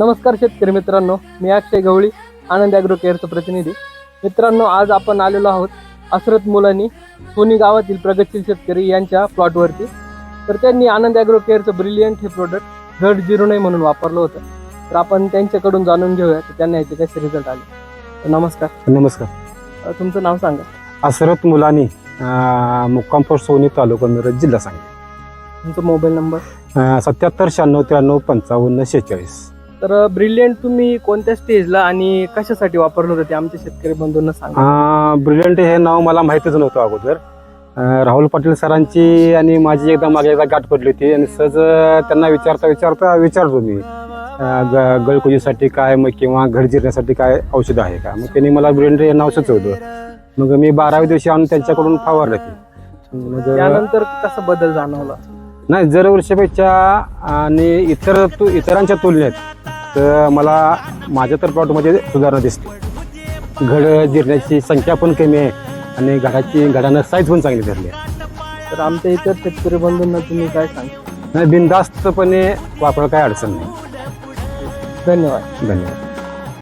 नमस्कार शेतकरी मित्रांनो मी अक्षय गवळी आनंद ॲग्रो केअरचा प्रतिनिधी. मित्रांनो आज आपण आलेलो आहोत असरत मुलांनी सोनी गावातील प्रगतशील शेतकरी यांच्या प्लॉटवरती. तर त्यांनी आनंद ॲग्रो केअरचं ब्रिलियंट हे प्रोडक्ट घट जिरो नाही म्हणून वापरलं होतं. तर आपण त्यांच्याकडून जाणून घेऊया की त्यांना याचे कसे रिझल्ट आले. तर नमस्कार. नमस्कार. तुमचं नाव सांगा. असरत मुलानी अं, मुक्काम पोस्ट सोनी तालुका मिरज जिल्हा सांगली. तुमचा मोबाईल नंबर सत्याहत्तर शहाण्णव त्र्याण्णव पंचावन्न शेहेचाळीस. तर ब्रिलियंट तुम्ही कोणत्या स्टेजला आणि कशासाठी वापरलं होतं ते आमच्या शेतकरी बंधूंना सांगा. ब्रिलियंट हे नाव मला माहितीच नव्हतं अगोदर. अं, राहुल पाटील सरांची आणि माझी एकदा मागे एकदा गाठ पडली होती आणि सहज अं, त्यांना विचारता विचारता विचारतो मी अं, ग- गळकुजीसाठी काय मग किंवा घड जिरण्यासाठी काय औषध आहे का? मग त्यांनी मला ब्रिलियंट हे नाव सुचवलं. मग मी बाराव्या दिवशी आणून त्यांच्याकडून फवारलं ते. मग त्यानंतर कसा बदल जाणवला? नाही जर वर्षापेक्षा आणि इतर तु इतरांच्या तुलनेत तर मला माझ्या तर प्लॉटमध्ये सुधारणा दिसते. घड जिरण्याची संख्या पण कमी आहे आणि घडाची घडानं साईज पण चांगली धरली आहे. तर आमच्या इतर शेतकरी बंधूंना तुम्ही काय सांगा नाही बिनधास्तपणे वापरायला काही अडचण नाही. धन्यवाद. धन्यवाद.